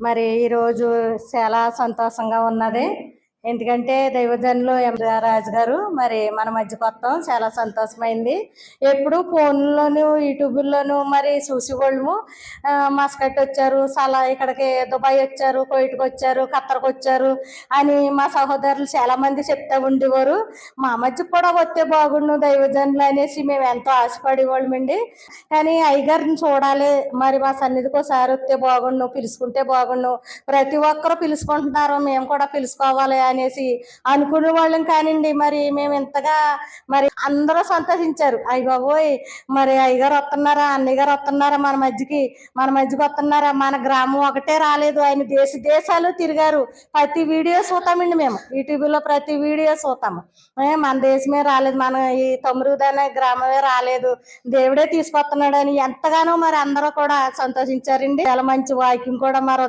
మరి ఈరోజు చాలా సంతోషంగా ఉన్నది. ఎందుకంటే దైవజనులు ఎం. రాజు గారు మరి మన మధ్య కొత్త చాలా సంతోషమైంది. ఎప్పుడు ఫోన్లోను యూట్యూబ్లోను మరి చూసేవాళ్ళము ఆ, మస్కట్ వచ్చారు సలా ఇక్కడికి దుబాయ్ వచ్చారు కోయిట్కి వచ్చారు ఖత్తర్కి వచ్చారు అని మా సహోదరులు చాలా మంది చెప్తా ఉండేవారు. మా మధ్య కూడా వస్తే బాగుండు దైవజనులు అనేసి మేము ఎంతో ఆశపడేవాళ్ళమండి కానీ అయ్యగారిని చూడాలి. మరి మా సన్నిధికి ఒకసారి వస్తే బాగుండు పిలుచుకుంటే బాగుండు. ప్రతి ఒక్కరూ పిలుచుకుంటున్నారు. మేము కూడా పిలుచుకోవాలి అనేసి అనుకునే వాళ్ళం కానివ్వండి మరి మేము ఇంతగా మరి అందరూ సంతోషించారు. అయ్య బాబోయ్ మరి అయ్యగారు వస్తున్నారా అన్నయ్య గారు వస్తున్నారా మన మధ్యకి? మన మధ్యకి వస్తున్నారా? మన గ్రామం ఒకటే రాలేదు. ఆయన దేశ దేశాలు తిరిగారు. ప్రతి వీడియో చూస్తామండి మేము. యూట్యూబ్లో ప్రతి వీడియో చూస్తాము ఏ, మన దేశమే రాలేదు. మన ఈ తొమ్మిదిదనే గ్రామమే రాలేదు. దేవుడే తీసుకొస్తున్నాడని ఎంతగానో మరి అందరూ కూడా సంతోషించారండి. చాలా మంచి వాక్యం కూడా మరి